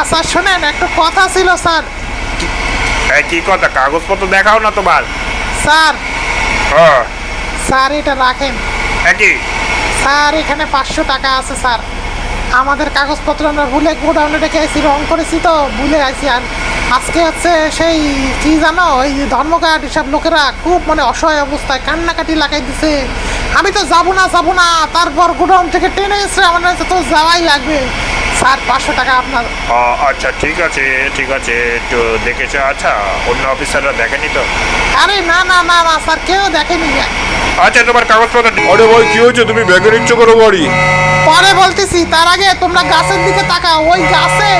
আচ্ছা শোনেন একটা কথা ছিল স্যার। এই কি কথা? কাগজপত্র দেখাও না তোমার। স্যার। ও স্যার এটা রাখেন। একই স্যার এখানে পাঁচশো টাকা আছে স্যার। আমাদের কাগজপত্র আমরা ভুলে গোডাউনে রেখে আসি রং করেছি তো ভুলে আসি আর আজকে হচ্ছে সেই কি জানো ওই ধর্মঘাট এসব লোকেরা খুব মানে অসহায় অবস্থায় কান্নাকাটি লাগাই দিছে। আমি তো যাব না যাব না তারপর গোডাউন থেকে টেনে এসে আমার হচ্ছে তো যাওয়াই লাগবে। স্যার পাঁচশো টাকা আপনার। আচ্ছা ঠিক আছে ঠিক আছে একটু দেখেছ আচ্ছা অন্য অফিসাররা দেখেনি তো? আরে না না না না স্যার কেউ দেখেনি। আচ্ছা তোমার কাগজপত্র আরে ভাই কি হয়েছে? তুমি ব্যাগে নিচ্ছ করো বাড়ি? পরে বলতেছি তার আগে তোমরা গাছের দিকে তাকাও ওই গাছে।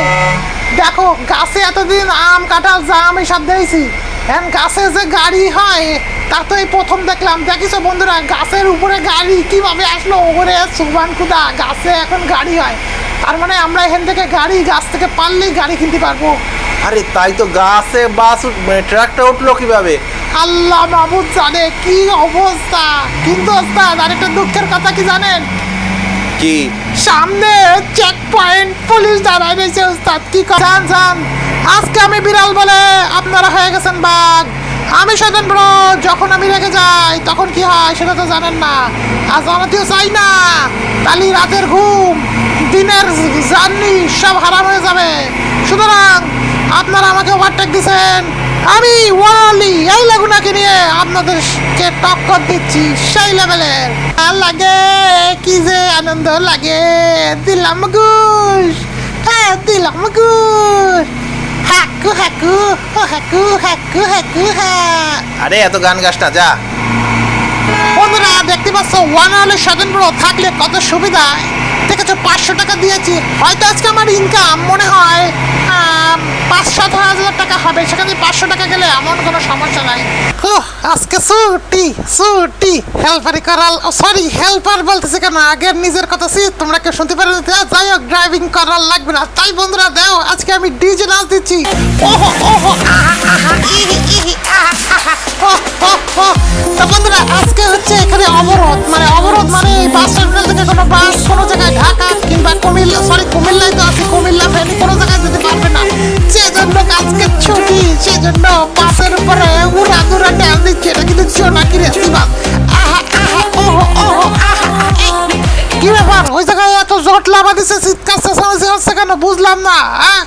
দেখো গাছে এতদিন আম কাঁঠাল জাম এসব দিয়েছি। এখন গাছে যে গাড়ি হয় তা তো এই প্রথম দেখলাম। দেখিছো বন্ধুরা গাছের উপরে গাড়ি কীভাবে আসলো? ওপরে সুবান কুদা গাছে এখন গাড়ি হয়। তার মানে আমরা এখান থেকে গাড়ি গাছ থেকে পারলেই গাড়ি কিনতে পারব। আরে তাই তো গাছে বাস ট্রাকটা উঠল কীভাবে? আল্লাহ মাহবুদ জানে কি অবস্থা? কিন্তু ওস্তাদ আরেকটা দুঃখের কথা কি জানেন? কি? সামনে চেক পয়েন্ট পুলিশ দাঁড়ায় রয়েছে ওস্তাদ কি যান যান আজকে আমি বিড়াল বলে আপনারা হয়ে গেছেন বাঘ। আমি সেদিন ব্রো, যখন আমি রেখে যাই, তখন কি হয় সেটা তো জানেন না। আর জানাতেও চাই না। কালি রাতের ঘুম, দিনের জার্নি সব হারাম হয়ে যাবে। সুতরাং আপনারা আমাকে ওভারটেক দিছেন। আমি ওয়ালি এই লাগুনাকে নিয়ে আপনাদেরকে টক্কর দিচ্ছি সেই লেভেলের। আর লাগে কি যে আনন্দ লাগে। দিলাম ঘুষ। হ্যাঁ দিলাম ঘুষ। হাকু হাকু হাকু হাকু হাকু হ্যাঁ। আরে এত গান না যা। বন্ধুরা দেখতে পাচ্ছ ওয়ান হলে থাকলে কত সুবিধা। দেখেছ পাঁচশো টাকা দিয়েছি। হয়তো আজকে আমার ইনকাম মনে হয় পাঁচ সাত হাজার টাকা হবে। সেখানে পাঁচশো টাকা গেলে এমন কোনো সমস্যা নাই। ওহ, আজকে ছুটি ছুটি। হেল্পারি করাল সরি হেল্পার বলতেছে কেন? আগের নিজের কথা সি তোমরা কেউ শুনতে পারো যাই হোক ড্রাইভিং করার লাগবে না। তাই বন্ধুরা দাও আজকে আমি ডিজে নাচ দিচ্ছি। ওহো ওহো তা বন্ধুরা আজকে হচ্ছে এখানে অবরোধ। মানে অবরোধ মানে বাস টার্মিনাল থেকে কোনো বাস লাভা দিছে চিৎকার চেঁচামেচি হচ্ছে কেন? বুঝলাম না হ্যাঁ?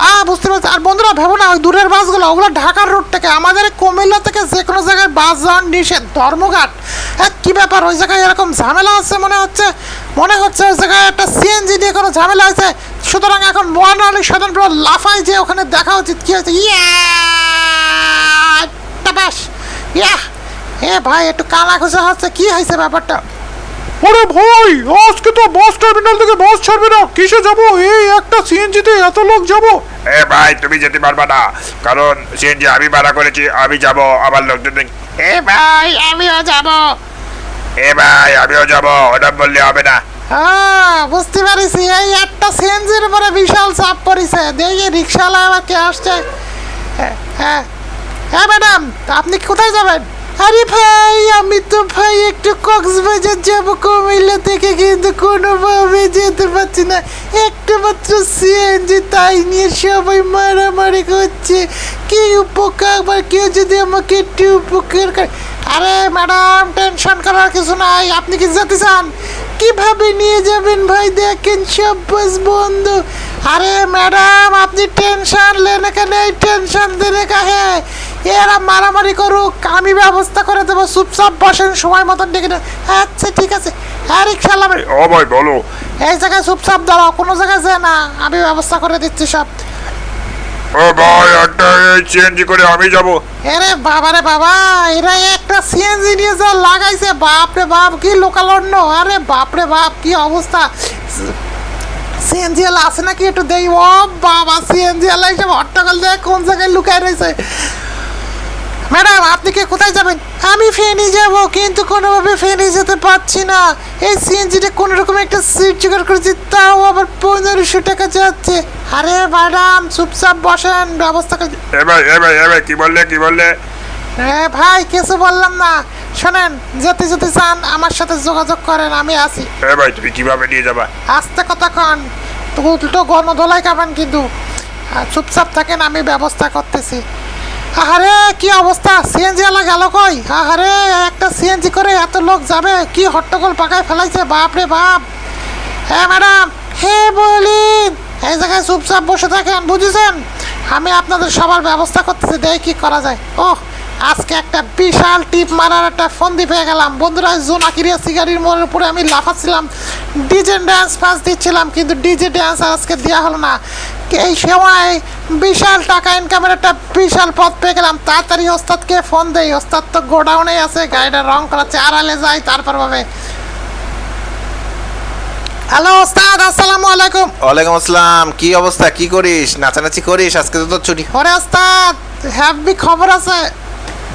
হ্যাঁ বুঝতে পারছি। আর বন্ধুরা, ভেবো না, ওই দূরের বাসগুলো, ওগুলো ঢাকার রুট থেকে, আমাদের কুমিল্লা থেকে যে কোনো জায়গায় বাস যাওয়ার নিষেধ, ধর্মঘাট। হ্যাঁ কী ব্যাপার? ওই জায়গায় এরকম ঝামেলা আছে মনে হচ্ছে? মনে হচ্ছে ওই জায়গায় একটা সিএনজি নিয়ে কোনো ঝামেলা আছে সুতরাং এখন মোয়ান আলী স্বতন্ত্র লাফাই যে ওখানে দেখা উচিত, কী হয়েছে? ইয়া টাপাস ইয়া, এ ভাই, একটু কানা খুশি হচ্ছে, কি হয়েছে ব্যাপারটা? আরে ভাই আজকে তো বাস টার্মিনাল থেকে বাস ছাড়বে না। কিসে যাব? এই একটা সিএনজিতে এত লোক যাব? এ ভাই তুমি যেতে পারবে না। কারণ সিএনজি আমি ভাড়া করেছি আমি যাব আমার দেখ- এ ভাই আমিও যাব। এ ভাই আমিও যাব ওটা বললে হবে না। হ্যাঁ বুঝতে পারিছি। এই একটা সিএনজির উপরে বিশাল চাপ পড়েছে। দেখি রিক্সাওয়ালা আবার কে আসছে। হ্যাঁ হ্যাঁ হ্যাঁ ম্যাডাম আপনি কোথায় যাবেন? আরে ভাই, আমি তো ভাই একটু কক্সবাজার যাব। কুমিল্লা থেকে কিন্তু কোনোভাবে যেতে পারছি না। একটা মাত্র সিএনজি তাই নিয়ে সবাই মারামারি করছে। কি উপকার, বা কেউ যদি আমাকে একটু উপকার করে। আরে ম্যাডাম, টেনশন করার কিছু নাই, আপনি কি যেতে চান? কীভাবে নিয়ে যাবেন ভাই, দেখেন সব বাস বন্ধ। আরে ম্যাডাম, আপনি টেনশন লেনে এই টেনশন দিনে কাহে এরা মারামারি করুক আমি ব্যবস্থা করে দেবো চুপচাপ বসেন সময় মতন ডেকে আচ্ছা ঠিক আছে। হ্যাঁ রিক্সা লাভে ও ভাই বলো। এই জায়গায় চুপচাপ দাঁড়াও কোনো জায়গায় যায় না আমি ব্যবস্থা করে দিচ্ছি সব। ও ভাই একটা সিএনজি করে আমি যাব। আরে বাবারে বাবা এরা একটা সিএনজি নিয়ে যা লাগাইছে বাপ রে বাপ কি লোকাল অন্য আরে বাপ রে বাপ কি অবস্থা। সিএনজি এলা আছে নাকি একটু দেই? ও বাবা সিএনজি এলা এসব হট্টগোল দেয় কোন জায়গায় লুকায় রয়েছে। ম্যাডাম আপনি কি কোথায় যাবেন? আমি ফেনি যাব কিন্তু কোনোভাবে ফেনি যেতে পারছি না। এই সিএনজিটা কোনো রকম একটা সিট জোগাড় করেছি তাও আবার পনেরোশো টাকা যাচ্ছে। আরে ম্যাডাম চুপচাপ বসেন ব্যবস্থা করে এ ভাই এ ভাই এ ভাই কি বললে কি বললে? হ্যাঁ ভাই কিছু বললাম না। শোনেন যেতে যেতে চান আমার সাথে যোগাযোগ করেন আমি আছি। এ ভাই তুমি কীভাবে নিয়ে যাবা? আস্তে কথা কন। তো উল্টো গণদোলাই খাবেন কিন্তু। চুপচাপ থাকেন আমি ব্যবস্থা করতেছি। আহারে, কি অবস্থা? সিএনজি আলা গেল কই? আহারে, একটা সিএনজি করে এত লোক যাবে, কি হট্টগোল পাকায় ফেলাইছে, বাপ রে বাপ। হ্যাঁ ম্যাডাম। হে বলিন। এই জায়গায় চুপচাপ বসে থাকেন, বুঝেছেন? আমি আপনাদের সবার ব্যবস্থা করতেছি, দেখি কি করা যায়। ওহ, আজকে একটা বিশাল টিপ মারার একটা ফন্দি পেয়ে গেলাম। বন্ধুরা জোনাকিরিয়া সিগারির মোড়ের উপরে আমি লাফাচ্ছিলাম। ডিজে ড্যান্স ফাঁস দিচ্ছিলাম, কিন্তু ডিজে ড্যান্স আজকে দেওয়া হলো না। এই সময় বিশাল টাকা ইনকামের একটা বিশাল পথ পেয়ে গেলাম। তাড়াতাড়ি ওস্তাদকে ফোন দেই। ওস্তাদ তো গোডাউনে আছে গাড়িটা রং করাচ্ছে আড়ালে যাই তারপর ভাবে। হ্যালো ওস্তাদ আসসালামু আলাইকুম। ওয়ালাইকুম আসসালাম। কি অবস্থা? কি করিস? নাচানাচি করিস? আজকে তো তোর ছুটি। ওরে ওস্তাদ হ্যাপি খবর আছে।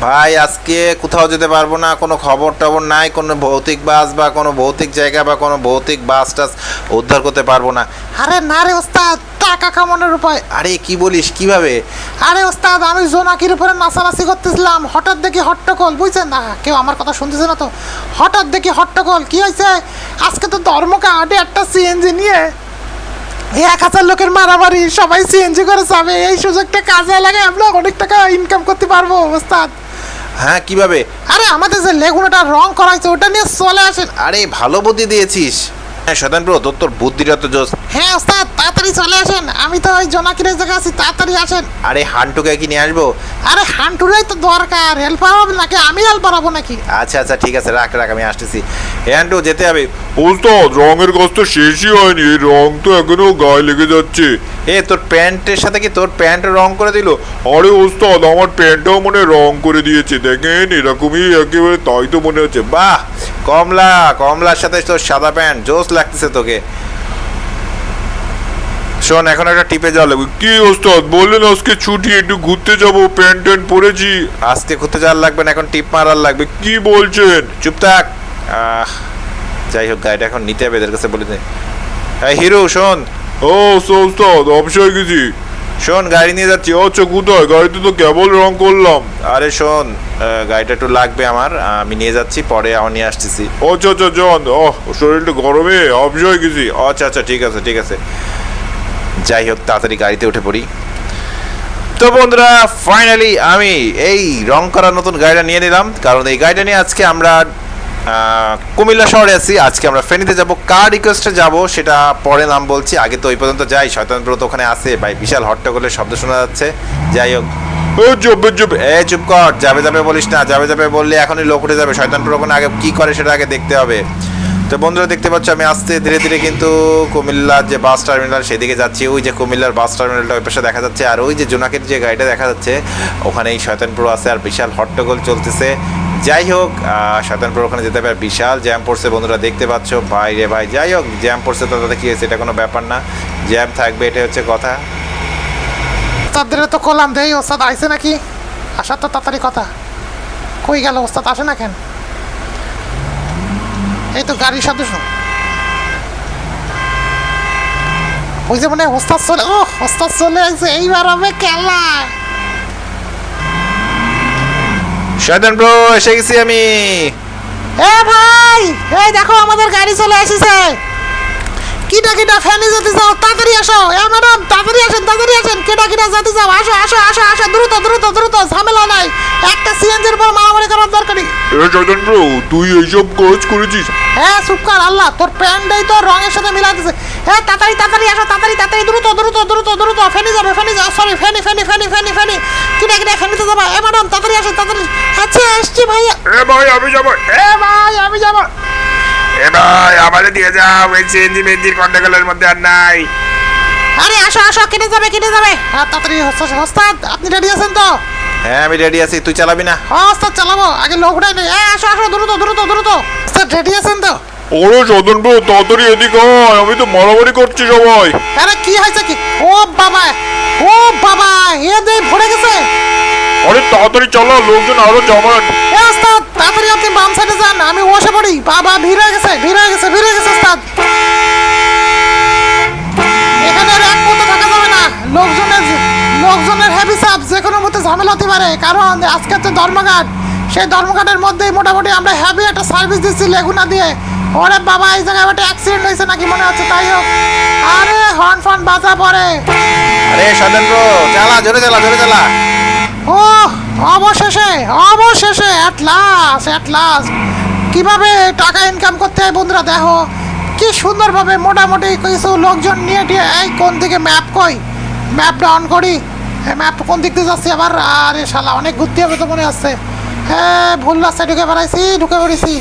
ভাই, আজকে কোথাও যেতে পারব না। কোনো খবর টবর নাই, কোনো ভৌতিক বাস বা কোনো ভৌতিক জায়গা বা কোনো ভৌতিক বাস টাস উদ্ধার করতে পারব না। আরে না রে ওস্তাদ টাকা কামানোর উপায়। আরে কি বলিস, কীভাবে? আরে ওস্তাদ, আমি জোনাকির উপরে নাচানাচি করতেছিলাম। হঠাৎ দেখি হট্টগোল, বুঝছেন না? কেউ আমার কথা শুনতেছে না তো? হঠাৎ দেখি হট্টগোল, কি হয়েছে আজকে তো ধর্মকে আডে একটা সিএনজি নিয়ে এক হাজার লোকের মারামারি, সবাই সিএনজি করে যাবে। এই সুযোগটা কাজে লাগে আমরা অনেক টাকা ইনকাম করতে পারব, ওস্তাদ। হ্যাঁ কীভাবে? আরে আমাদের যে লেগুনাটা রং করা হয়েছে ওটা নিয়ে চলে আসেন। আরে ভালো বুদ্ধি দিয়েছিস। হ্যাঁ শতান ব্রো তোর তোর বুদ্ধিটা তো জোস। হ্যাঁ ওস্তাদ তাড়াতাড়ি চলে আসেন। আমি তো ওই জোনাকিরের জায়গায় আছি তাড়াতাড়ি আসেন। আরে হান্টুকে কি নিয়ে আসব? আরে হান্টুরাই তো দরকার। হেল্পার হবে নাকি? আমি হেল্পার হব নাকি? আচ্ছা আচ্ছা ঠিক আছে রাখ রাখ আমি আসতেছি। এ হান্টু যেতে হবে। ওস্তাদ রঙের কাজ তো শেষই হয়নি। এই রং তো এখনও গায়ে লেগে যাচ্ছে। এ, তোর প্যান্টের সাথে কি তোর প্যান্ট রং করে দিল? আরে ওস্তাদ, আমার প্যান্টটাও মনে হয় রং করে দিয়েছে। দেখেন, এরকমই একেবারে তাই তো মনে হচ্ছে। বাহ! কমলা, কমলার সাথে তোর সাদা প্যান্ট জোস লাগতেছে তোকে। শোন, এখন একটা টিপে যাওয়া লাগবে। কি ওস্তাদ, বললেন আজকে ছুটি, একটু ঘুরতে যাব, প্যান্ট ট্যান্ট পরেছি। আজকে ঘুরতে যাওয়ার লাগবে না, এখন টিপ মারার লাগবে। কি বলছেন? চুপ থাক। যাই হোক, গাড়িটা এখন নিতে হবে এদের কাছে বলে দে। এই হিরো, শোন। ও ওস্তাদ অবশ্যই গেছি। শোন গাড়ি নিয়ে যাচ্ছি। আচ্ছা কোথায়? গাড়িতে তো কেবল রং করলাম। আরে শোন গাড়িটা একটু লাগবে আমার আমি নিয়ে যাচ্ছি পরে আমার নিয়ে আসতেছি। আচ্ছা আচ্ছা যান ও শরীরটা গরমে অবশ্যই গেছি। আচ্ছা আচ্ছা ঠিক আছে ঠিক আছে। যাই হোক তাড়াতাড়ি গাড়িতে উঠে পড়ি। তো বন্ধুরা ফাইনালি আমি এই রং করা নতুন গাড়িটা নিয়ে নিলাম। কারণ এই গাড়িটা নিয়ে আজকে আমরা কুমিল্লা শহরে আছি। আজকে আমরা ফেনীতে যাব। কার রিকোয়েস্টে যাব সেটা পরে নাম বলছি। আগে তো ওই পর্যন্ত যাই। শয়তানপুর তো ওখানে আছে। ভাই, বিশাল হট্টগোলের শব্দ শোনা যাচ্ছে। যাই হোক। জবে জবে এ চুপ কর। যাবে যাবে বলিস না। যাবে যাবে বললে এখনই লোক উঠে যাবে। শয়তানপুর ওখানে আগে কি করে সেটা আগে দেখতে হবে। তো বন্ধুরা, দেখতে পাচ্ছ আমি আস্তে ধীরে ধীরে কিন্তু কুমিল্লার যে বাস টার্মিনাল, সেদিকে যাচ্ছি। ওই যে কুমিল্লার বাস টার্মিনালটা ওই পাশে দেখা যাচ্ছে। আর ওই যে জোনাকের যে গাড়িটা দেখা যাচ্ছে ওখানে এই শয়তানপুর আছে। আর বিশাল হট্টগোল চলতেছে। যাই হোক শয়তানপুর ওখানে যেতে আর বিশাল জ্যাম পড়ছে বন্ধুরা দেখতে পাচ্ছ। ভাই রে ভাই, যাই হোক জ্যাম পড়ছে তো তাতে কি হয়েছে, এটা কোনো ব্যাপার না। জ্যাম থাকবে এটা হচ্ছে কথা। ওস্তাদের তো করলাম দেই ওস্তাদ আইছে নাকি? আসার তো তাড়াতাড়ি কথা। কই গেল, ওস্তাদ আসে না কেন? এই তো গাড়ির শুন। ওই যে মানে ওস্তাদ চলে ও ওস্তাদ চলে আসছে এইবার হবে খেলা। শয়তানপুর এসে গেছি আমি। এ ভাই এই দেখো আমাদের গাড়ি চলে এসেছে। কিটা কিটা ফ্যানে যেতে যাও তাড়াতাড়ি আসো। এ ম্যাডাম তাড়াতাড়ি আসেন তাড়াতাড়ি আসেন। কিটা কিটা যেতে যাও আসো আসো আসো আসো দ্রুত দ্রুত দ্রুত ঝামেলা নাই। একটা সিএনজির উপর মারামারি করার দরকারি এ চৈতন ব্রো তুই এইসব কাজ করেছিস? হ্যাঁ চুপ কর আল্লাহ তোর প্যান্টটাই তোর রঙের সাথে মিলা দিছে হ্যাঁ তাড়াতাড়ি তাড়াতাড়ি আসো তাড়াতাড়ি তাড়াতাড়ি দ্রুত দ্রুত দ্রুত দ্রুত ফেনি যাবে ফেনি যাবে। সরি ফেনি ফেনি ফেনি ফেনি ফেনি। কিটা কিটা ফেনিতে যাবা। এ ম্যাডাম তাড়াতাড়ি আসো তাড়াতাড়ি। আচ্ছা আসছি ভাইয়া। এ ভাই আমি যাব। এ ভাই আমি যাব। এ ভাই আমাদের দিয়ে যাও এই সিএনজি মেনজির কন্টাকলের মধ্যে আর নাই। আরে আসো আসো কেটে যাবে কেটে যাবে। হ্যাঁ তাড়াতাড়ি হোস্তাদ হোস্তাদ আপনি রেডি আছেন তো? হ্যাঁ আমি রেডি আছি তুই চালাবি না। হ্যাঁ ওস্তাদ চালাবো আগে লোক উঠাই নেই হ্যাঁ আসো আসো দ্রুত দ্রুত দ্রুত। ওস্তাদ রেডি আছেন তো? ওরে চৈতন ব্রো তাড়াতাড়ি এদিকে আয় আমি তো মারামারি করছি সবাই। আরে কি হয়েছে কি? ও বাবা ও বাবা এ দেই ভরে গেছে। আরে তাড়াতাড়ি চালা লোকজন আরও জমাট এ ওস্তাদ তাড়াতাড়ি আপনি বাম সাইডে যান আমি বসে পড়ি। বাবা ভিড় হয়ে গেছে ভিড় হয়ে গেছে ভিড় হয়ে গেছে ওস্তাদ। এখানে আর এক মতো থাকা যাবে না। লোকজনের লোকজনের হেভি চাপ যে কোনো মতো ঝামেলা হতে পারে। কারণ আজকে তো ধর্মঘাট। সেই ধর্মঘাটের মধ্যেই মোটামুটি আমরা হ্যাভি একটা সার্ভিস দিচ্ছি লেগুনা দিয়ে। ওরে বাবা এই জায়গায় একটা অ্যাক্সিডেন্ট হয়েছে নাকি মনে হচ্ছে? তাই হোক। আরে হর্ন ফর্ন বাজা পড়ে। আরে ব্রো চালা জোরে চালা জোরে চালা। ও অবশেষে অবশেষে অ্যাট লাস্ট অ্যাট লাস্ট কীভাবে টাকা ইনকাম করতে হয় বন্ধুরা দেখো। কি সুন্দরভাবে মোটামুটি কিছু লোকজন নিয়ে টিয়ে এই কোন দিকে ম্যাপ কই? ম্যাপটা অন করি। ম্যাপ কোন দিক দিয়ে যাচ্ছি আবার? আরে শালা অনেক ঘুরতে হবে তো মনে হচ্ছে। হ্যাঁ ভুল রাস্তায় ঢুকে বেড়াইছি ঢুকে পড়েছি।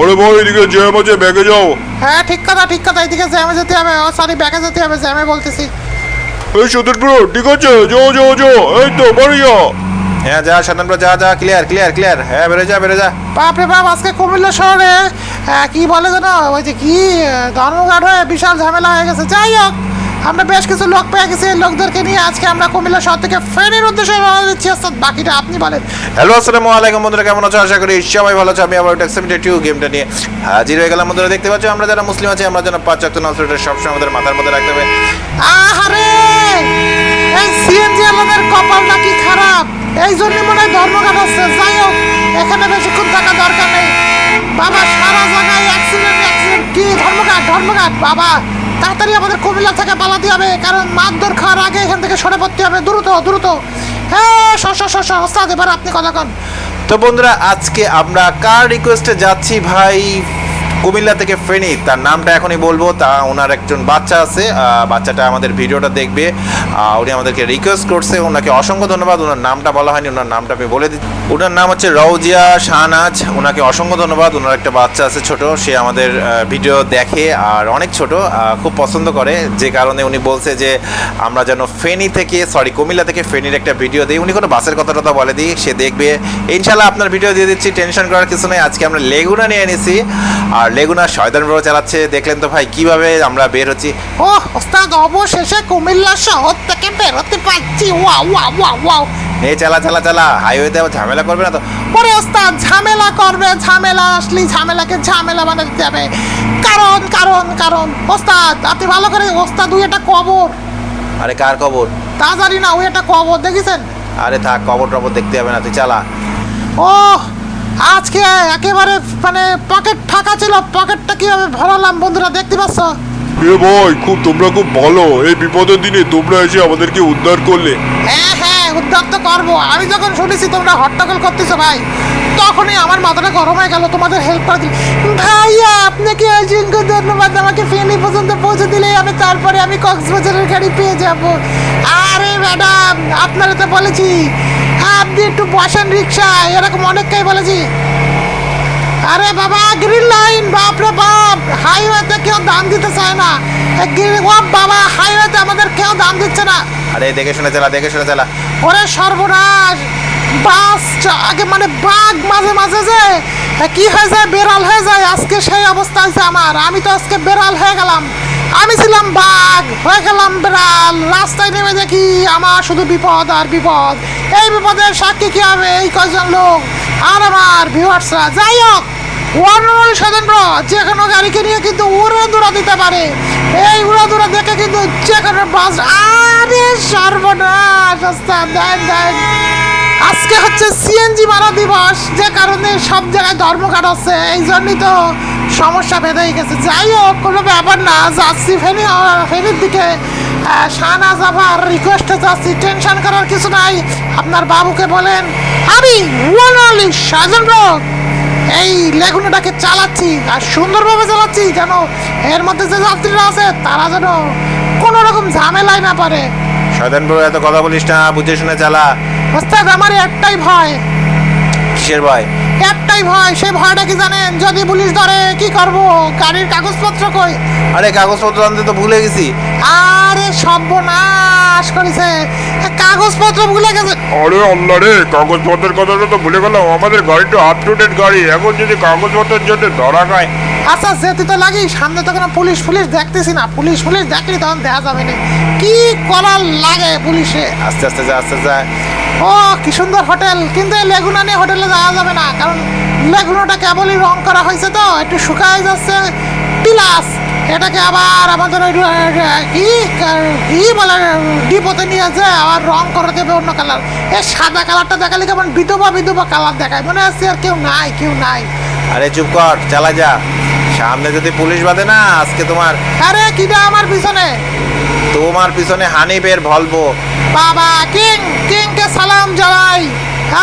আরে ভাই এদিকে জ্যাম আছে ব্যাগে যাও। হ্যাঁ ঠিক কথা ঠিক কথা এইদিকে জ্যামে যেতে হবে। ও সরি ব্যাকে যেতে হবে জ্যামে বলতেছি। এই সতীন ব্রো ঠিক আছে? যো যো যো এই তো বাড়িয়া। হ্যাঁ যা ব্রো যা যা ক্লিয়ার ক্লিয়ার ক্লিয়ার হ্যাঁ বেড়ে যা বেড়ে যা। বাপরে বাপ আজকে কুমিল্লা শহরে আহ, কি বলে যেন ওই যে কি ধর্মঘট হয়ে বিশাল ঝামেলা হয়ে গেছে। যাই হোক আমরা বেশ কিছু লোক পেয়ে গেছি। এই লোকদেরকে নিয়ে আজকে আমরা কুমিল্লা শহর থেকে ফেরির উদ্দেশ্যে রওনা দিচ্ছি। ওস্তাদ বাকিটা আপনি বলেন। হ্যালো আসসালামু আলাইকুম বন্ধুরা কেমন আছো? আশা করি সবাই ভালো আছো। আমি আবার ট্যাক্সিমিটার টু গেমটা নিয়ে হাজির হয়ে গেলাম। বন্ধুরা দেখতে পাচ্ছ আমরা যারা মুসলিম আছি আমরা যেন পাঁচ চাকত নজরটা সবসময় আমাদের মাথার মধ্যে রাখতে হবে। আহারে! এই সিএনজি আমাদের কপাল নাকি খারাপ? এই জন্য মনে হয় ধর্মঘট হচ্ছে যাই হোক এখানে বেশিক্ষণ থাকা দরকার নেই। বাবা সারা জায়গায় অ্যাক্সিডেন্ট অ্যাক্সিডেন্ট কি ধর্মঘাট? ধর্মঘাট বাবা। তাড়াতাড়ি আমাদের কুমিল্লা থেকে পালাতে হবে কারণ মারধর খাওয়ার আগে এখান থেকে সরে পড়তে হবে। দ্রুত দ্রুত। হ্যাঁ স স ওস্তাদ, এবার আপনি কথা কন। তো বন্ধুরা, আজকে আমরা কার রিকোয়েস্টে যাচ্ছি ভাই? কুমিল্লা থেকে ফেনি, তার নামটা এখনই বলব, তা ওনার একজন বাচ্চা আছে বাচ্চাটা আমাদের ভিডিওটা দেখবে উনি আমাদেরকে রিকোয়েস্ট করছে, ওনাকে অসংখ্য ধন্যবাদ, ওনার নামটা বলা হয়নি, ওনার নামটা আমি বলে দিই ওনার নাম হচ্ছে রৌজিয়া শাহনাজ, ওনাকে অসংখ্য ধন্যবাদ, ওনার একটা বাচ্চা আছে ছোট, সে আমাদের ভিডিও দেখে আর অনেক ছোট খুব পছন্দ করে, যে কারণে উনি বলছে যে আমরা যেন ফেনি থেকে সরি কুমিল্লা থেকে ফেনির একটা ভিডিও দিই, উনি কোনো বাসের কথা টথা বলে দিই, সে দেখবে, ইনশাল্লাহ আপনার ভিডিও দিয়ে দিচ্ছি, টেনশন করার কিছু নেই, আজকে আমরা লেগুনা নিয়ে এনেছি, আর লেগুনা শয়তান বড় চালাচ্ছে। দেখলেন তো ভাই কীভাবে আমরা বের হচ্ছি? ও ওস্তাদ অবশেষে কুমিল্লা শহর থেকে বেরোতে পারছি। ওয়া ওয়া ওয়া ওয়া এই চালা চালা চালা হাইওয়েতে ঝামেলা করবে না তো? পরে ওস্তাদ ঝামেলা করবে ঝামেলা আসলে ঝামেলাকে ঝামেলা বানিয়ে দিতে হবে। কারণ কারণ কারণ ওস্তাদ আপনি ভালো করে ওস্তাদ ওই একটা কবর। আরে কার খবর তা জানি না ওই একটা কবর দেখেছেন? আরে থাক কবর টবর দেখতে হবে না তুই চালা। ও আজকে একেবারে মানে পকেট ফাঁকা ছিল পকেটটা কীভাবে ভরালাম বন্ধুরা দেখতে পাচ্ছ? এ ভাই খুব তোমরা খুব ভালো। এই বিপদের দিনে তোমরা এসে আমাদেরকে উদ্ধার করলে। হ্যাঁ হ্যাঁ উদ্ধার তো করব। আমি যখন শুনেছি তোমরা হট্টগোল করতেছো ভাই তখনই আমার মাথাটা গরম হয়ে গেল তোমাদের হেল্প করে দিই ভাইয়া আপনাকে অসংখ্য ধন্যবাদ আমাকে ফেনি পর্যন্ত পৌঁছে দিলে আমি তারপরে আমি কক্সবাজারের গাড়ি পেয়ে যাব। আরে ম্যাডাম আপনারা তো বলেছি আপনি একটু বসেন রিক্সায় এরকম অনেককেই বলেছি। আরে বাবা গ্রিন লাইন বাপ রে বাপ হাইওয়েতে কেউ দাম দিতে চায় না। ও বাবা হাইওয়েতে আমাদের কেউ দাম দিচ্ছে না। আরে দেখে শুনে চালা দেখে শুনে চালা। ওরে সর্বনাশ বাস আগে মানে বাঘ মাঝে মাঝে যে কি হয়ে যায় বেড়াল হয়ে যায় আজকে সেই অবস্থা হয়েছে আমার। আমি তো আজকে বেড়াল হয়ে গেলাম। আমি ছিলাম বাঘ হয়ে গেলাম বিড়াল। রাস্তায় নেমে দেখি আমার শুধু বিপদ আর বিপদ। এই বিপদের সাক্ষী কি হবে? এই কয়জন লোক? আর আমার ভিউয়ার্সরা, যাই হোক ওয়ার্নার স্বতন্ত্র যে কোনো গাড়িকে নিয়ে কিন্তু উড়ে দৌড়া দিতে পারে। এই উড়া দৌড়া দেখে কিন্তু যে কোনো বাস, আরে সর্বনাশ দেন দেন আজকে হচ্ছে সিএনজি মারা দিবস, যে কারণে সব জায়গায় ধর্মঘট আছে এই জন্যই তো সমস্যা বেঁধেই গেছে। যাই হোক কোনো ব্যাপার না যাচ্ছি ফেনি ফেনির দিকে। শাহনাজ আবার রিকোয়েস্টে যাচ্ছি টেনশন করার কিছু নাই। আপনার বাবুকে বলেন আমি ওয়ানালি সাজন এই লেগুনাটাকে চালাচ্ছি আর সুন্দরভাবে চালাচ্ছি যেন এর মধ্যে যে যাত্রীরা আছে তারা যেন কোনো রকম ঝামেলায় না পারে শয়তান এত কথা বলিস না বুঝে শুনে চালা। ওস্তাদ আমার একটাই ভয়। কিসের ভয়? একটাই ভয় সেই ভয়টা কি জানেন? যদি পুলিশ ধরে কি করব? গাড়ির কাগজপত্র কই? আরে কাগজপত্র আনতে তো ভুলে গেছি। আরে সর্বনাশ করেছে। কাগজপত্র ভুলে গেছে। আরে আল্লাহ রে কাগজপত্রের কথাটা তো ভুলে গেলাম। আমাদের গাড়িটা আপ টু ডেট গাড়ি। এখন যদি কাগজপত্রের জন্য ধরা খায়। আচ্ছা যেতে তো লাগি সামনে তো কোনো পুলিশ পুলিশ দেখতেছি না। পুলিশ পুলিশ দেখলে তখন দেখা যাবে না। কি করার লাগে পুলিশে? আস্তে আস্তে যা আস্তে যা। ও কি সুন্দর হোটেল। কিন্তু এই লেগুনা নিয়ে হোটেলে যাওয়া যাবে না। কারণ লেগুনাটা কেবলই রং করা হয়েছে তো। একটু শুকায় যাচ্ছে। প্লাস এটাকে আবার আমাদের ওই কি কি বলে ডিপোতে নিয়ে যে আবার রং করে দেবে অন্য কালার। এই সাদা কালারটা দেখালে কেমন বিধবা বিধবা কালার দেখায়। মনে হচ্ছে আর কেউ নাই কেউ নাই। আরে চুপ কর চালা যা। সামনে যদি পুলিশ বাঁধে না আজকে তোমার আরে কিটা আমার পিছনে? তোমার পিছনে হানিফের ভলবো বাবা কিং কিং কে সালাম জানাই।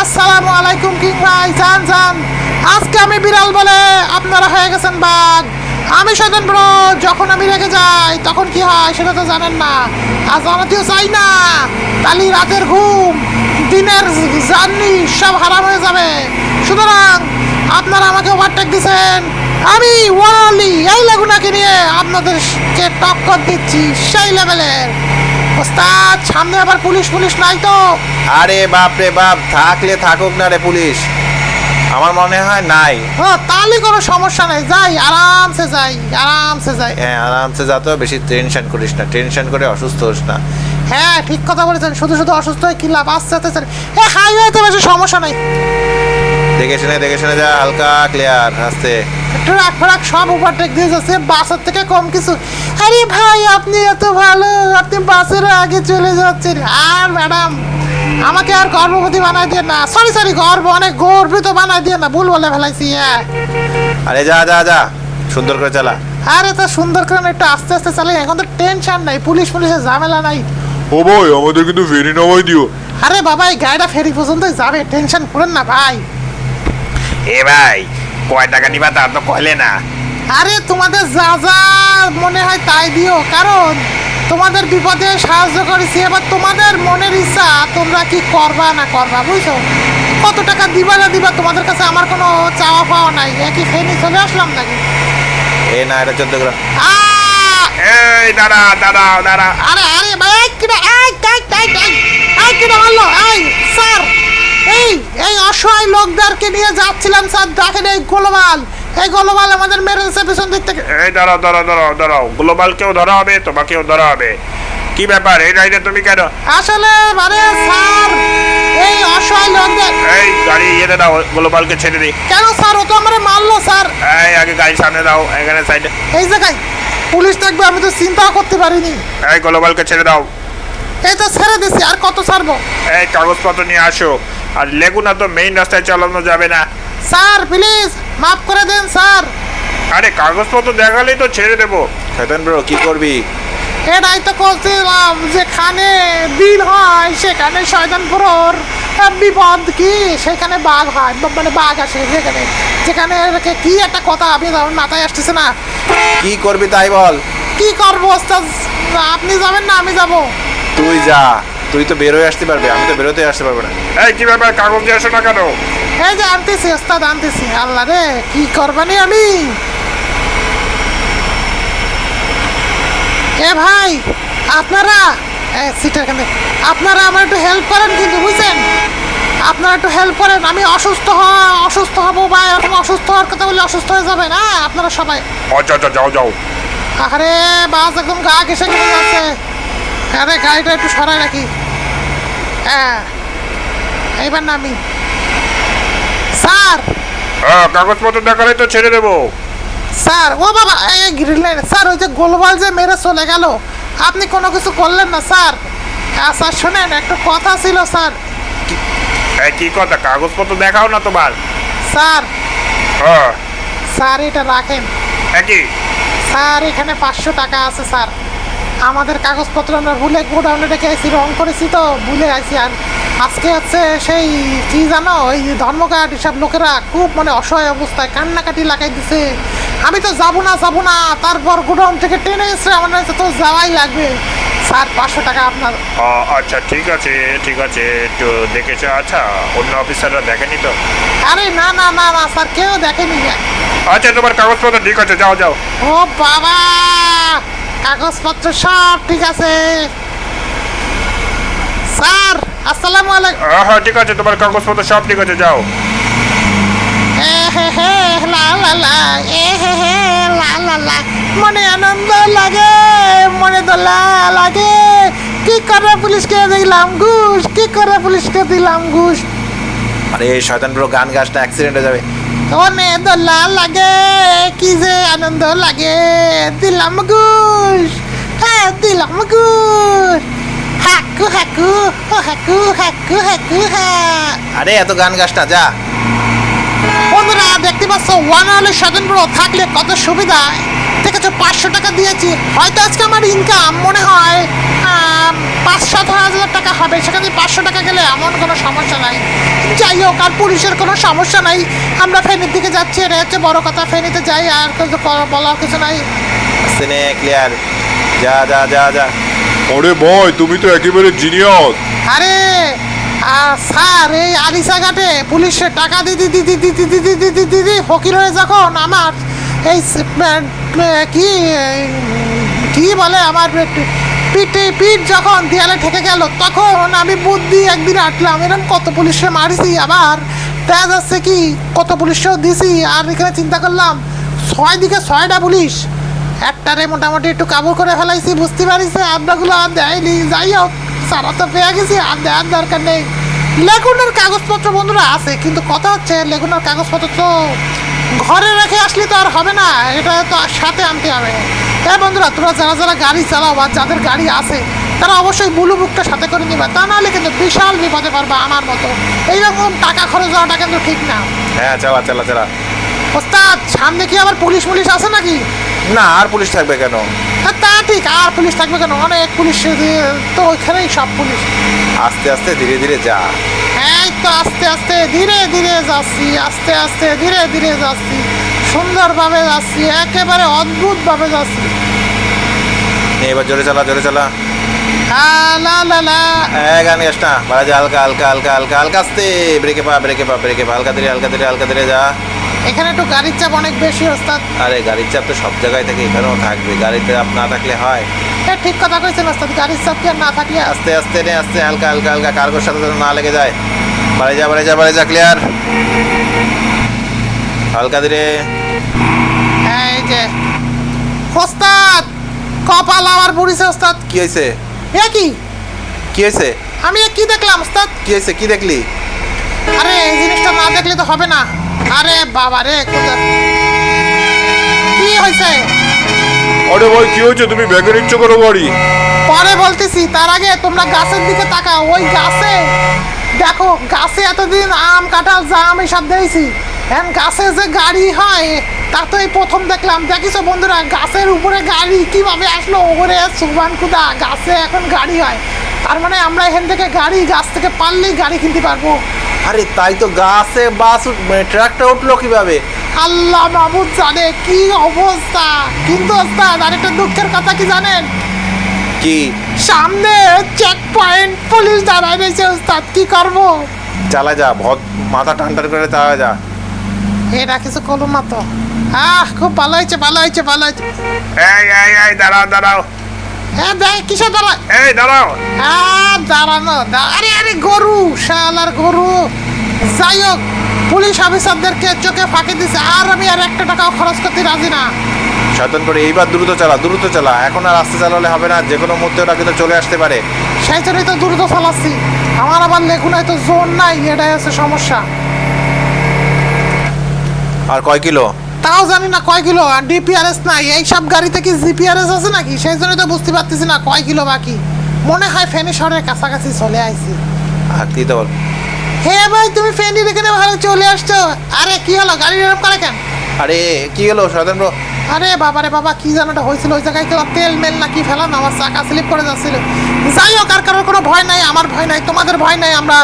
আসসালামু আলাইকুম কিং ভাই জান জান। আজকে আমি বিড়াল বলে আপনারা হয়ে গেছেন বাঘ। আমি সদন ব্রো, যখন আমি রেগে যাই, তখন কি হয় সেটা তো জানেন না। আর জানাতেও চাই না তালি রাতের ঘুম, দিনের জার্নি সব হারাম হয়ে যাবে। সুতরাং আপনারা আমাকে ওভারটেক দিছেন। আমি ওয়ানলি এই লেগুনাকে নিয়ে আপনাদেরকে টক্কর দিচ্ছি সেই লেভেলের। ওস্তাদ, সামনে আবার পুলিশ পুলিশ নাই তো? আরে বাপ রে বাপ, থাকলে থাকুক না রে পুলিশ। আমার মনে হয় নাই। ও তাহলে কোনো সমস্যা নেই। যাই আরামসে যাই আরামসে যাই। হ্যাঁ আরামসে যা তো বেশি টেনশন করিস না। টেনশন করে অসুস্থ হোস না। হ্যাঁ ঠিক কথা বলেছেন। শুধু শুধু অসুস্থ হয়ে কি লাভ? আস্তে আস্তে। এ হাইওয়েতে বেশি সমস্যা নেই। দেখে শুনে দেখে শুনে যা হালকা ক্লিয়ার আস্তে। ট্রাক ফ্রাক সব ওভারটেক দিয়ে যাচ্ছে। বাসের থেকে কম কিছু। আরে ভাই আপনি এত ভালো। আপনি বাসের আগে চলে যাচ্ছেন। আর ম্যাডাম আমাকে আর গর্ভবতী বানাই দিয়ে না। সরি সরি গর্ব অনেক গর্বিত বানাই দিয়ে না। ভুল বলে ফেলাইছি হ্যাঁ। আরে যা যা যা। সুন্দর করে চালা। আরে তো সুন্দর করে একটু আস্তে আস্তে চালাই। এখন তো টেনশন নাই পুলিশ পুলিশের ঝামেলা নাই। ও ভাই আমাদের কিন্তু ফেরি নামাই দিও। আরে বাবা এই গাড়িটা ফেরি পর্যন্তই যাবে। টেনশন করেন না ভাই। এ ভাই কয় টাকা নিবা তা তো কইলে না। আরে তোমাদের যা যা মনে হয় তাই দিও। কারণ তোমাদের বিপদে সাহায্য করেছি এবার তোমাদের মনের ইচ্ছা তোমরা কি করবা না করবা বুঝছ? কত টাকা দিবা না দিবা তোমাদের কাছে আমার কোনো চাওয়া পাওয়া নাই। একই ফেনি চলে আসলাম নাকি? এ না এটা চোদ্দ গ্রাম। এই দাঁড়া দাঁড়া দাঁড়া। আরে আরে ভাই কিটা এই এই এই এই এই মারলো এই স্যার এই এই অসহায় লোকদেরকে নিয়ে যাচ্ছিলাম স্যার দেখেন এই গোলমাল। এই গোলমাল আমাদের মেরে দিচ্ছে পেছন দিক থেকে এই দাঁড়াও দাঁড়াও দাঁড়াও দাঁড়াও। গ্লোবালকেও ধরা হবে তোমাকেও ধরা হবে কি ব্যাপার? এই রাইডে তুমি কেন? আসলে মানে স্যার এই অসহায় লোকদের এই গাড়ি ইয়েতে দাও গ্লোবালকে ছেড়ে দিই। কেন স্যার? ও তো আমার মারলো স্যার। এই আগে গাড়ি সামনে দাও এখানে সাইডে এই জায়গায় পুলিশ দেখবে আমি তো চিন্তাও করতে পারিনি। এই গ্লোবালকে ছেড়ে দাও। এই তো ছেড়ে দিছি আর কত ছাড়বো? এই কাগজপত্র নিয়ে আসো। আর লেগুনা তো মেইন রাস্তায় চালানো যাবে না। স্যার প্লিজ মাফ করে দেন স্যার। আরে কাগজপত্র দেখালেই তো ছেড়ে দেবো। শয়তান ব্রো কি করবি? এটাই তো করছিলাম যেখানে দিন হয় সেখানে শয়তান শয়তানপুরর বিপদ কি? সেখানে বাঘ হয় মানে বাঘ আসে সেখানে। যেখানে কি একটা কথা আমি আমার মাথায় আসতেছে না। কি করবি তাই বল। কি করব ওস্তাদ? আপনি যাবেন না আমি যাব। তুই যা। তুই তো বেরোয় আসতে পারবে আমি তো বেরোতে আসতে পারব না। এই কি ব্যাপার কাগজ দিয়ে আসো না কেন? এই যে আনতেছি ওস্তাদ আনতেছি। আল্লাহ রে কি করবানি আমি? এ ভাই আপনারা এ, সিটের এখানে আপনারা আমার একটু হেল্প করেন কিন্তু বুঝছেন? আপনারা একটু হেল্প করেন আমি অসুস্থ হ অসুস্থ হব বা এরকম অসুস্থ হওয়ার কথা বলে অসুস্থ হয়ে যাবে না আপনারা সবাই। আচ্ছা আচ্ছা যাও যাও। আরে বাস একদম গা ঘেসে যাচ্ছে। আরে গাড়িটা একটু সরাই রাখি। হ্যাঁ এইবার নামি। স্যার! হ্যাঁ কাগজপত্র দেখালে তো ছেড়ে দেবো। স্যার ও বাবা এই গ্রিন লাইন স্যার ওই যে গোলবাল যে মেরে চলে গেল আপনি কোনো কিছু করলেন না স্যার। হ্যাঁ স্যার শোনেন একটা কথা ছিল স্যার। এই কি কথা? কাগজপত্র দেখাও না তোমার। স্যার। হ্যাঁ। স্যার এটা রাখেন। একই স্যার এখানে পাঁচশো টাকা আছে স্যার। আমাদের কাগজপত্র আমরা ভুলে গোডাউনে রেখে এসেছি রং করেছি তো ভুলে গেছি আর আজকে হচ্ছে সেই কি জানো ওই ধর্মঘাট এসব লোকেরা খুব মানে অসহায় অবস্থায় কান্নাকাটি লাগাই দিছে। আমি তো যাব না যাব না তারপর গোডাউন থেকে টেনে এসে আমার হচ্ছে তো যাওয়াই লাগবে। স্যার পাঁচশো টাকা আপনার। আচ্ছা ঠিক আছে ঠিক আছে একটু দেখেছ আচ্ছা অন্য অফিসাররা দেখেনি তো? আরে না না না না স্যার কেউ দেখেনি। আচ্ছা তোমার কাগজপত্র ঠিক আছে যাও যাও। ও বাবা! কাগজপত্র সব ঠিক আছে। স্যার আসসালামু আলাইকুম। হ্যাঁ হ্যাঁ ঠিক আছে তোমার কাগজপত্র সব ঠিক আছে যাও। এ হে হে লা লা লা হে হে লা লা লা। মনে আনন্দ লাগে মনে দোলা লাগে। কি করে পুলিশকে দিলাম ঘুষ কি করে পুলিশকে দিলাম ঘুষ? আরে শয়তান ব্রো গান গাছটা অ্যাক্সিডেন্ট হয়ে যাবে। মনে দোলা লাগে কি যে আনন্দ লাগে। দিলাম ঘুষ হ্যাঁ দিলাম ঘুষ। হাকু হাকু ও হাকু হাকু হাকু হ্যাঁ আরে এত গান গাছ না যা। বন্ধুরা দেখতে পাচ্ছ ওয়ান হলে স্বতন্ত্র থাকলে কত সুবিধা। দেখেছ পাঁচশো টাকা দিয়েছি। হয়তো আজকে আমার ইনকাম মনে হয় পাঁচ সাত হাজার টাকা হবে সেখানে পাঁচশো টাকা গেলে এমন কোনো সমস্যা নাই যাই হোক আর পুলিশের কোনো সমস্যা নাই আমরা ফেনীর দিকে যাচ্ছি এটা হচ্ছে বড় কথা ফেনীতে যাই আর কিছু বলার কিছু নাই সিনে ক্লিয়ার যা যা যা যা আরে ভাই তুমি তো একেবারে জিনিয়াস আরে স্যার এই আলিশাঘাটে পুলিশের টাকা দিদি দিদি দিদি দিদি দিদি দিদি ফকির হয়ে যখন আমার এই কি কি বলে আমার পিঠে পিঠ যখন দেয়ালে ঠেকে গেল, তখন আমি বুদ্ধি একদিন আটলাম এরকম কত পুলিশে মারিছি আবার? দেখা যাচ্ছে কি? কত পুলিশও দিছি। আর এখানে চিন্তা করলাম, ছয় দিকে ছয়টা পুলিশ, একটারে মোটামুটি একটু কাবু করে ফেলাইছি, বুঝতে পারিছে, আপনাগুলো আর দেয়নি। যাই হোক, সারা তো পেয়ে গেছি, আর দেওয়ার দরকার নেই। লেগুনের কাগজপত্র বন্ধুরা আছে, কিন্তু কথা হচ্ছে লেগুনের কাগজপত্র তো ঘরে রেখে আসলে তো আর হবে না এটা তো সাথে আনতে হবে। হ্যাঁ বন্ধুরা তোমরা যারা যারা গাড়ি চালাও বা যাদের গাড়ি আছে তারা অবশ্যই বুলু বুকটা সাথে করে নিবে। তা নাহলে কিন্তু বিশাল বিপদে পারবা আমার মতো। এইরকম টাকা খরচ হওয়াটা কিন্তু ঠিক না। হ্যাঁ চালা চালা চালা। ওস্তাদ সামনে কি আবার পুলিশ মুলিশ আছে নাকি? না আর পুলিশ থাকবে কেন? হ্যাঁ, তা ঠিক আর পুলিশ থাকবে কেন? অনেক পুলিশ তো ওইখানেই সব পুলিশ। আস্তে আস্তে ধীরে ধীরে যা। এই তো আস্তে আস্তে ধীরে ধীরে যাচ্ছি আস্তে আস্তে ধীরে ধীরে যাচ্ছি সুন্দরভাবে যাচ্ছি একেবারে অদ্ভুতভাবে যাচ্ছি। এবার জোরে চালা জোরে চালা। লা লা লা। হ্যাঁ গান গাছ না বাড়া যা হালকা হালকা হালকা হালকা হালকা আস্তে ব্রেকে পা ব্রেকে পা ব্রেকে পা হালকা ধীরে হালকা ধীরে হালকা ধীরে যা। এখানে একটু গাড়ির চাপ অনেক বেশি ওস্তাদ। আরে গাড়ির চাপ তো সব জায়গায় থাকে এখানেও থাকবে। গাড়িতে চাপ না থাকলে হয়। এ, ঠিক কথা কইছেন ওস্তাদ। গাড়ির চাপ কি আর না থাকলে? আস্তে আস্তে নে আস্তে হালকা হালকা হালকা কার্গোর সাথে যেন না লেগে যায়। বাড়ি যা বাড়ি যা বাড়ি যা ক্লিয়ার হালকা ধীরে। হ্যাঁ এই যে। ওস্তাদ কপাল আমার বুড়িছে ওস্তাদ। কি হয়েছে এ কি? কি হয়েছে আমি কি দেখলাম ওস্তাদ? কি হয়েছে কি দেখলি? আরে এই জিনিসটা না দেখলে তো হবে না। আরে বাবা রে কি হয়েছে? আরে ভাই কি হয়েছে? তুমি ব্যাগে নিচ্ছ করো গাড়ি পরে বলতেছি তার আগে তোমরা গাছের দিকে তাকাও। ওই গাছে দেখো গাছে এতদিন আম কাঁঠাল জাম এসব দিয়েছি। এখন গাছে যে গাড়ি হয় তা তো এই প্রথম দেখলাম। দেখিছো বন্ধুরা গাছের উপরে গাড়ি কীভাবে আসলো? ওপরে সুবান কুদা গাছে এখন গাড়ি হয়। তার মানে আমরা এখান থেকে গাড়ি গাছ থেকে পারলেই গাড়ি কিনতে পারব। আরে তাই তো গাছে বাস ট্রাকটা উঠল কীভাবে? আল্লাহ মাহবুদ জানে কি অবস্থা? কিন্তু ওস্তাদ আরেকটা দুঃখের কথা কি জানেন? কি? সামনে চেক পয়েন্ট পুলিশ দাঁড়ায় রয়েছে ওস্তাদ কি করব? চালা যা ভদ মাথা টান টান করে তা যা। এটা কিছু করুন না তো আহ খুব ভালো হয়েছে ভালো হয়েছে ভালো হয়েছে। এই এই এই দাঁড়াও দাঁড়াও। হ্যাঁ দেখ কিসে দাঁড়ায় এই দাঁড়াও। আর দাঁড়ানো আরে আরে গরু শালার গরু। যাই হোক পুলিশ অফিসারদেরকে চোখে ফাঁকি দিছে আর আমি আর একটা টাকাও খরচ করতে রাজি না। শয়তান করে এইবার দ্রুত চালা দ্রুত চালা। এখন আর আস্তে চালালে হবে না যে কোনো মুহূর্তে ওটা কিন্তু চলে আসতে পারে। সেই জন্যই তো দ্রুত চালাচ্ছি। আমার আবার লেখুন হয়তো জোর নাই এটাই হচ্ছে সমস্যা। আর কয় কিলো? তাও জানি না কয় কিলো আর ডিপিআরএস নাই। এই সব গাড়িতে কি জিপিআরএস আছে নাকি? সেই জন্যই তো বুঝতে পারতেছি না কয় কিলো বাকি। মনে হয় ফেনী শহরের কাছাকাছি চলে আইছি। হাঁকতি তো হে ভাই তুমি ফেনীর এখানে ভালো চলে আসছো? আরে কি হলো? গাড়ি এরকম করে কেন? আরে কি হলো? ব্রো আরে বাবারে বাবা কি যেন ওটা হয়েছিল। ওই জায়গায় কেউ তেল মেল না কি ফেলাম আমার চাকা স্লিপ করে যাচ্ছিল। যাই হোক আর কারোর কোনো ভয় নাই আমার ভয় নাই তোমাদের ভয় নাই। আমরা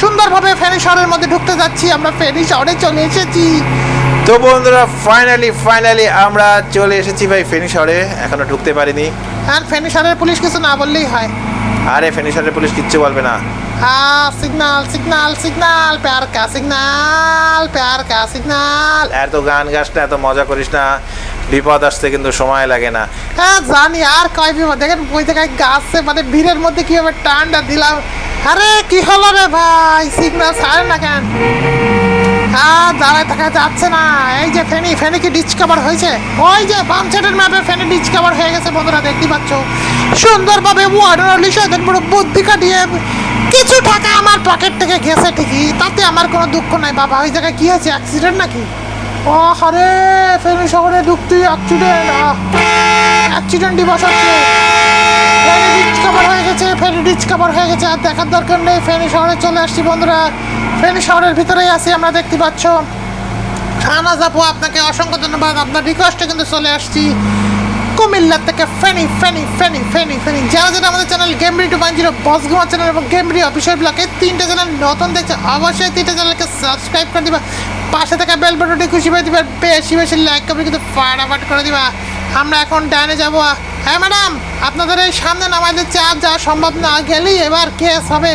সুন্দরভাবে ফেনী শহরের মধ্যে ঢুকতে যাচ্ছি আমরা ফেনী শহরে চলে এসেছি। তো বন্ধুরা ফাইনালি ফাইনালি আমরা চলে এসেছি ভাই ফেনী শহরে এখনও ঢুকতে পারিনি। আর ফেনী শহরের পুলিশ কিছু না বললেই হয়। আরে ফেনী শহরের পুলিশ কিচ্ছু বলবে না। হ্যাঁ সিগনাল সিগনাল সিগনাল প্যার কা সিগনাল প্যার কা সিগনাল এত গান গাছ না এত মজা করিস না। বিপদ আসতে কিন্তু সময় লাগে না। হ্যাঁ জানি আর কয় বিপদ? দেখেন ওই জায়গায় গাছে মানে ভিড়ের মধ্যে কীভাবে টানটা দিলাম। আরে কি হলো রে ভাই? সিগনাল ছাড়ে না কেন? দাঁড়ায় থাকা যাচ্ছে না। এই যে ফেনি ফেনি কি ডিসকভার হয়েছে? ওই যে বাম সাইডের ম্যাপে ফেনি ডিসকভার হয়ে গেছে, বন্ধুরা দেখতে পাচ্ছ। সুন্দরভাবে ওয়ার্ডার সাথে পুরো বুদ্ধি কাটিয়ে কিছু টাকা আমার পকেট থেকে গেছে ঠিকই, তাতে আমার কোনো দুঃখ নাই। বাবা, ওই জায়গায় কি হয়েছে? অ্যাক্সিডেন্ট নাকি? আরে ফেনি শহরে ঢুকতেই অ্যাক্সিডেন্ট অ্যাক্সিডেন্ট দিবস হচ্ছে ফেনি ডিসকভার হয়ে গেছে, ফেনি ডিসকভার হয়ে গেছে, আর দেখার দরকার নেই ফেনি শহরে চলে আসছি বন্ধুরা। ফেনি শহরের ভিতরেই আছি, আমরা দেখতে পাচ্ছ। শাহনাজ আপু আপনাকে অসংখ্য ধন্যবাদ, আপনার রিকোয়েস্টে কিন্তু চলে আসছি। কুমিল্লা থেকে ফেনি ফেনি ফেনি ফেনি ফেনি। যারা যারা আমাদের channel গেমরি two point zero boss channel এবং গেমরি অফিসিয়াল ব্লকে তিনটে চ্যানেল নতুন দেখছে অবশ্যই তিনটে চ্যানেলকে সাবস্ক্রাইব করে দিবা। পাশে থাকা বেল বাটনটি খুশি করে দিবা বেশি বেশি লাইক করবে কিন্তু ফাটাফাট করে দিবা। আমরা এখন ডানে যাব। হ্যাঁ ম্যাডাম আপনাদের এই সামনে নামাইলে চাপ যাওয়া সম্ভব না, গেলেই এবার কেস হবে।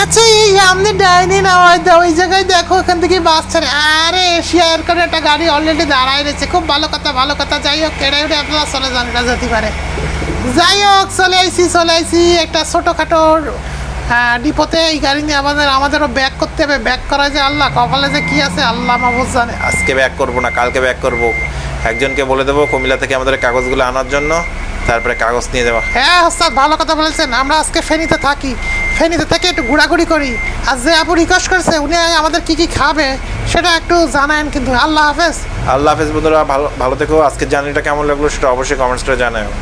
আচ্ছা এই সামনে ডাইনি নামাই দাও ওই জায়গায় দেখো, এখান থেকে বাস ছাড়ে। আরে শেয়ার করে একটা গাড়ি অলরেডি দাঁড়ায় রয়েছে। খুব ভালো কথা ভালো কথা। যাই হোক, কেড়ে উঠে আপনারা চলে যান যেতে পারে। যাই হোক, চলে আইসি চলে আইসি, একটা ছোটোখাটো ডিপোতে এই গাড়ি নিয়ে আমাদের আমাদেরও ব্যাক করতে হবে ব্যাক করা যে আল্লাহ কপালে যে কি আছে আল্লাহ মাহবুজ জানে। আজকে ব্যাক করব না কালকে ব্যাক করব। একজনকে বলে দেবো কুমিল্লা থেকে আমাদের কাগজগুলো আনার জন্য তারপরে কাগজ নিয়ে যাওয়া হ্যাঁ ওস্তাদ ভালো কথা বলেছেন। আমরা আজকে ফেনীতে থাকি। ফেনীতে থেকে একটু ঘোরাঘুরি করি। আর যে আপু রিকোয়েস্ট করছে উনি আমাদের কি কি খাবে সেটা একটু জানায়েন কিন্তু। আল্লাহ হাফেজ। আল্লাহ হাফেজ বন্ধুরা ভালো ভালো থেকো। আজকের জার্নিটা কেমন লাগল সেটা অবশ্যই কমেন্টসটা জানাও